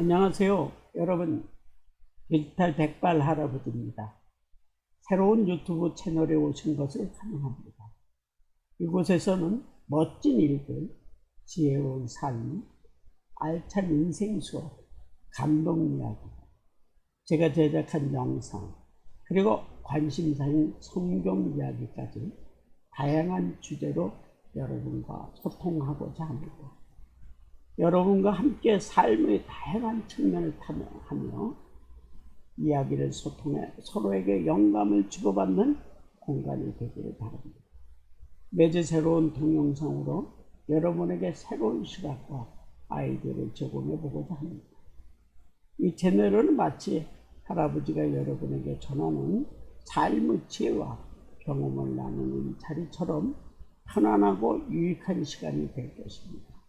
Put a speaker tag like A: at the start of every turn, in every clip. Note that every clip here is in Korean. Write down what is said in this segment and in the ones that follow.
A: 안녕하세요. 여러분, 디지털 백발 할아버지입니다. 새로운 유튜브 채널에 오신 것을 환영합니다. 이곳에서는 멋진 일들, 지혜로운 삶, 알찬 인생 수업, 감동 이야기, 제가 제작한 영상, 그리고 관심사인 성경 이야기까지 다양한 주제로 여러분과 소통하고자 합니다. 여러분과 함께 삶의 다양한 측면을 탐험하며 이야기를 소통해 서로에게 영감을 주고받는 공간이 되기를 바랍니다. 매주 새로운 동영상으로 여러분에게 새로운 시각과 아이디어를 제공해 보고자 합니다. 이 채널은 마치 할아버지가 여러분에게 전하는 삶의 지혜와 경험을 나누는 자리처럼 편안하고 유익한 시간이 될 것입니다.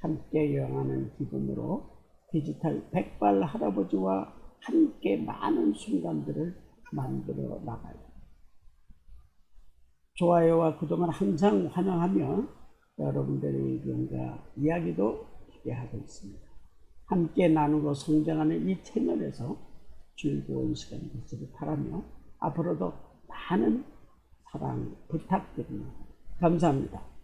A: 함께 여행하는 기분으로 디지털 백발 할아버지와 함께 많은 순간들을 만들어 나가요. 좋아요와 구독은 항상 환영하며 여러분들의 의견과 이야기도 기대하고 있습니다. 함께 나누고 성장하는 이 채널에서 즐거운 시간이 되시길 바라며 앞으로도 많은 사랑 부탁드립니다. 감사합니다.